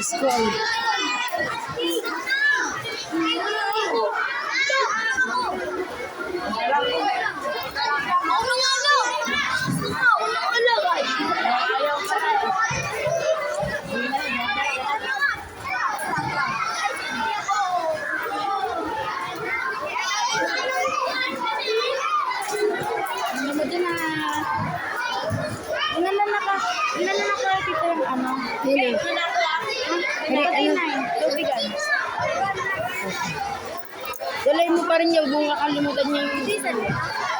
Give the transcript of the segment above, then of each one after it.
School. Ano mo dyan na... Ilan na naka... Ilan na nakakita yung ano? Yun eh. Ano? ano? Tubigan. Dalay mo pa rin yung kung kakalimutan yung...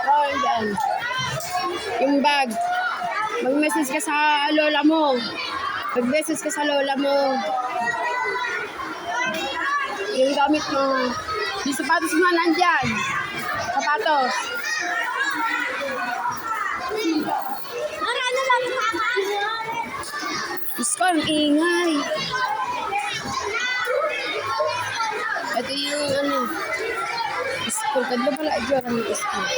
Oh, yan. Yung bag. Mag-message ka sa lola mo. Mag-message ka sa lola mo. Yung gamit mo. Yung sapatos mo nandyan. Sapatos. Ano lang? Diyos ko, ang ingay. Ito yung ano. School. Kadlo pala ito ang school.